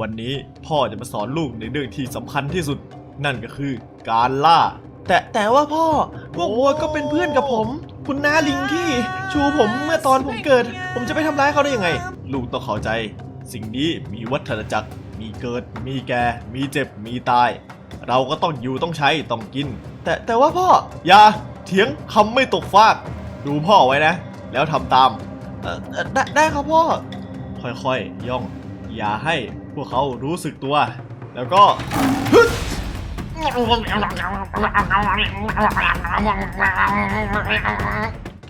วันนี้พ่อจะมาสอนลูกในเรื่องที่สำคัญที่สุด นั่นก็คือการล่า แต่แต่ว่าพ่อพวกวัวก็เป็นเพื่อนกับผม คุณน้าลิงที่ชูผมเมื่อตอนผมเกิด ผมจะไปทำร้ายเขาได้ยังไง ลูกต้องเข้าใจ สิ่งนี้มีวัฏจักร มีเกิด มีแก่ มีเจ็บ มีตาย เราก็ต้องอยู่ต้องใช้ต้องกิน แต่แต่ว่าพ่ออย่าเถียงคำไม่ตกฟาก ดูพ่อไว้นะ แล้วทำตามเอ่อเอ่อได้ได้ครับพ่อ ค่อยๆ ย่อง อย่าให้ วกเขารู้สึกตัว แล้วก็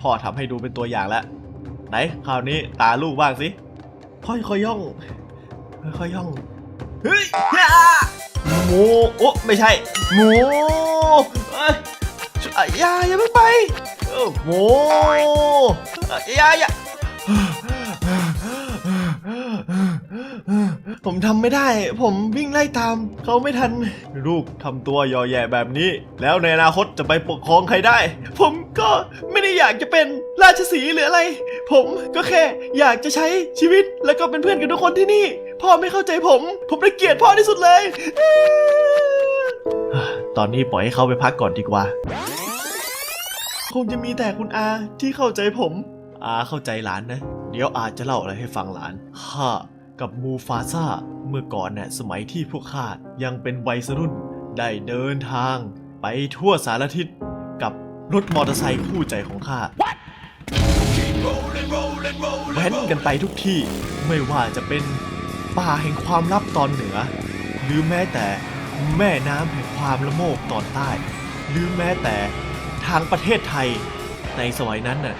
พ่อทำให้ดูเป็นตัวอย่างแล้วไหนคราวนี้ตาลูกบ้างสิค่อยค่อยย่อง ค่อยย่องเฮ้ยอย่าโมโอ้ไม่ใช่โมเอ้ยอะอย่าอย่าเพิ่งไปเออโมอย่าอย่า ผมทำไม่ได้ ผมวิ่งไล่ตามเขาไม่ทัน ลูกทำตัวยอแย่แบบนี้ แล้วในอนาคตจะไปปกครองใครได้ ผมก็ไม่ได้อยากจะเป็นราชสีหรืออะไร ผมก็แค่อยากจะใช้ชีวิตแล้วก็เป็นเพื่อนกับทุกคนที่นี่ พ่อไม่เข้าใจผม ผมเลยเกลียดพ่อที่สุดเลย ตอนนี้ปล่อยให้เขาไปพักก่อนดีกว่า คงจะมีแต่คุณอาที่เข้าใจผม อาเข้าใจหลานนะ เดี๋ยวอาจะเล่าอะไรให้ฟังหลานข้า กับมูฟาซาเมื่อก่อนเนี่ยสมัยที่พวกข้ายังเป็นวัยรุ่นได้เดินทาง ไปทั่วสารทิศกับรถมอเตอร์ไซค์คู่ใจของข้าแว้นกันไปทุกที่ไม่ว่าจะเป็นป่าแห่งความลับตอนเหนือ หรือแม้แต่แม่น้ำแห่งความละโมบตอนใต้ หรือแม้แต่ทางประเทศไทย ในสมัยนั้นน่ะ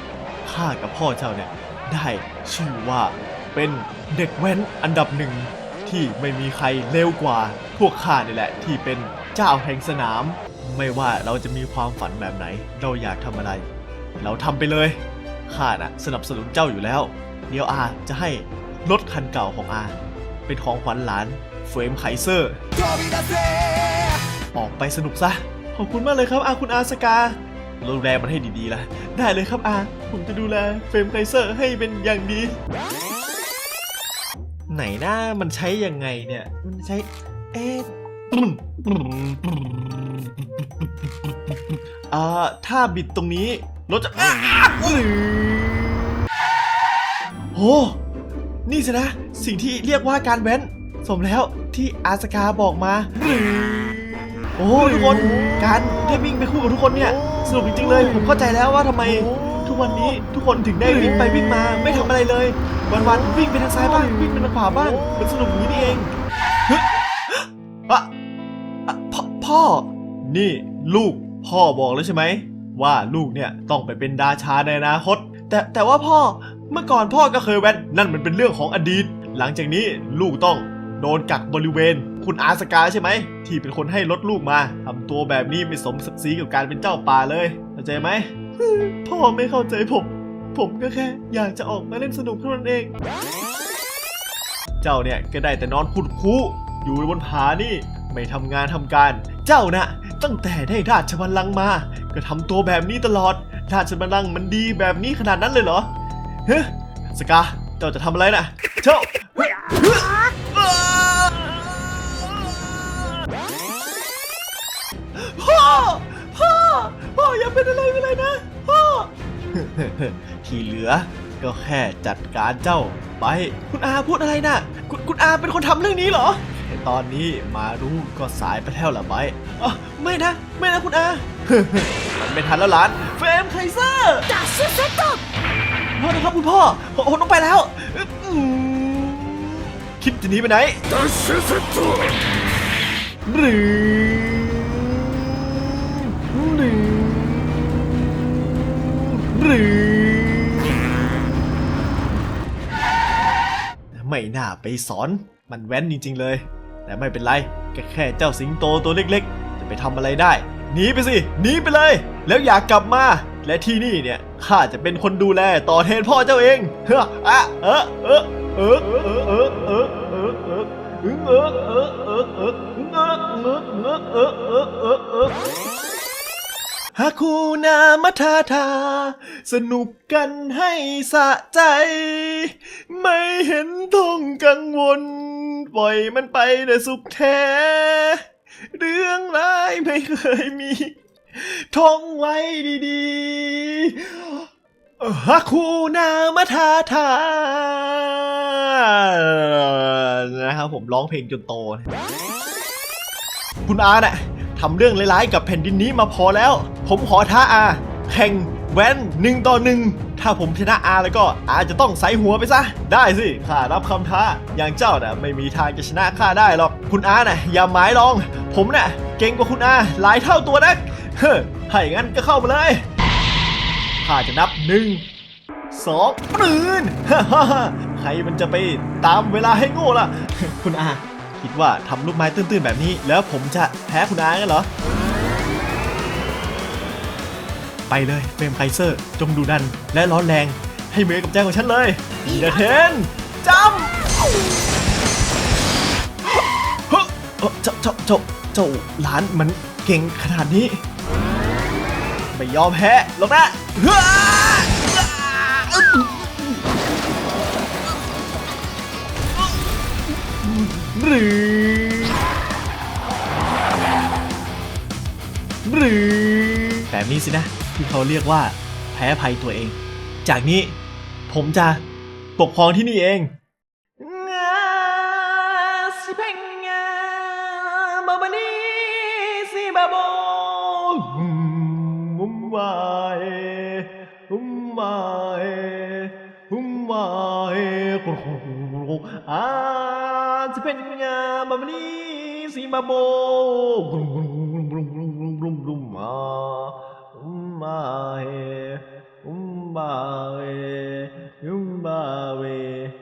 ข้ากับพ่อเจ้าเนี่ยได้ชื่อว่า เป็นเด็กแว้นอันดับหนึ่งที่ไม่มีใครเร็วกว่า พวกข้านี่แหละที่เป็นเจ้าแห่งสนาม ไม่ว่าเราจะมีความฝันแบบไหน เราอยากทำอะไร เราทำไปเลยข้าน่ะสนับสนุนเจ้าอยู่แล้ว เดี๋ยวอาจะให้รถคันเก่าของอา เป็นของขวัญหลานเฟรมไคเซอร์ ออกไปสนุกซะ ขอบคุณมากเลยครับอาคุณอาสกาดูแลมันให้ดีๆล่ะ ได้เลยครับอา ผมจะดูแลเฟรมไคเซอร์ให้เป็นอย่างดี ไหนหน้ามันใช้ยังไงเนี่ย มันใช้ เอ๊ะอ่าถ้าบิดตรงนี้รถจะอ้โอ้นี่สินะ สิ่งที่เรียกว่าการแว้น สมแล้วที่อาสกาบอกมา โอ้ทุกคน การได้วิ่งไปคู่กับทุกคนเนี่ย สนุกจริงๆเลย ผมเข้าใจแล้วว่าทำไม ทุกวันนี้ทุกคนถึงได้วิ่งไปวิ่งมาไม่ทำอะไรเลย วันๆวิ่งไปทางซ้ายบ้างวิ่งไปทางขวาบ้างมันสนุกอย่างนี้นี่เองเฮ้ยอะอะพ่อพ่อ นี่ลูกพ่อบอกแล้วใช่ไหมว่าลูกเนี่ยต้องไปเป็นดาชาในอนาคต แต่แต่ว่าพ่อเมื่อก่อนพ่อก็ก็เคยแว้นนั่นมันเป็นเรื่องของอดีต หลังจากนี้ลูกต้องโดนกักบริเวณ คุณอาสกาใช่ไหม ที่เป็นคนให้รถลูกมาทำตัวแบบนี้ไม่สมศักดิ์ศรีกับการเป็นเจ้าป่าเลยเข้าใจไหม พ่อไม่เข้าใจผม ผมก็แค่อยากจะออกมาเล่นสนุกเท่านั้นเอง เจ้าเนี่ยก็ได้แต่นอนขุดคูอยู่บนผานี่ ไม่ทำงานทำการ เจ้าน่ะตั้งแต่ได้ราชบัลลังก์มา ก็ทำตัวแบบนี้ตลอด ราชบัลลังก์มันดีแบบนี้ขนาดนั้นเลยเหรอเฮ้สกา เจ้าจะทำอะไรน่ะ เจ้าพ่อ พ่อ พ่ออย่าเป็นอะไรไปเลยนะ พ่อ ที่เหลือก็แค่จัดการเจ้าไป คุณอาพูดอะไรนะคุณคุณอาเป็นคนทำเรื่องนี้เหรอแต่ตอนนี้มารู้ก็สายไปแล้วล่ะไบร์ทอ๋อไม่นะ ไม่นะคุณอา มันไม่ทันแล้วหลาน เฟรมไคเซอร์พ่อนะครับคุณพ่อผมผมต้องไปแล้วอืมคิดจะหนีไปไหนหรือ รือ ไม่น่าไปสอน มันแว้นจริง ๆ เลย แต่ไม่เป็นไรแค่แค่เจ้าสิงโตตัวเล็ก ๆ จะไปทำอะไรได้ หนีไปสิ หนีไปเลย แล้วอย่ากลับมา และที่นี่เนี่ย ข้าจะเป็นคนดูแลต่อแทนพ่อเจ้าเอง เฮ้ออะเออเออเออเออเออเออเออเออเออเออเออเออเออเออเออ ฮาคูนามาทาทา สนุกกันให้สะใจ ไม่เห็นต้องกังวล ปล่อยมันไปแต่สุขแท้ เรื่องร้ายไม่เคยมีท่องไว้ดีๆฮักคูนามาทาทา นะครับผมร้องเพลงจนโต คุณอาเนี่ยทำเรื่องร้ายๆกับแผ่นดินนี้มาพอแล้ว ผมขอท้าอาแข่งแว้นหนึ่งต่อหนึ่งถ้าผมชนะอาแล้วก็อาจะต้องใส่หัวไปซะ ได้สิข้ารับคำท้าอย่างเจ้าน่ะไม่มีทางจะชนะข้าได้หรอกคุณอาน่ะอย่าหมายลอง ผมน่ะเก่งกว่าคุณอาหลายเท่าตัวนักเฮ้อถ้าอย่างนั้นก็เข้ามาเลยข้าจะนับหนึ่งสองปืนฮ่าใครมันจะไปตามเวลาให้โง่ล่ะ คุณอา คิดว่าทำลูกไม้ตื้นๆแบบนี้ แล้วผมจะแพ้คุณอากันเหรอ ไปเลยเฟรมไคเซอร์ จงดูดัน และร้อนแรง ให้เมย์กับแจ้งของฉันเลยเดเทนจำเฮ้อเจ้าเจ้าเจ้าเจ้าหลานมันเก่งขนาดนี้ ไม่ยอมแพ้หรอกนะหรือหรือแบบนี้สินะ ที่เขาเรียกว่า แพ้ภัยตัวเอง จากนี้ผมจะปกครองที่นี่เองมาเอฮุมมาเอฮุมมาเอคุณคุณอาจะเป็นานแบบนี้สิมาโบกรุงกรุงกรุงกรุงกรุงกรุงมา उबा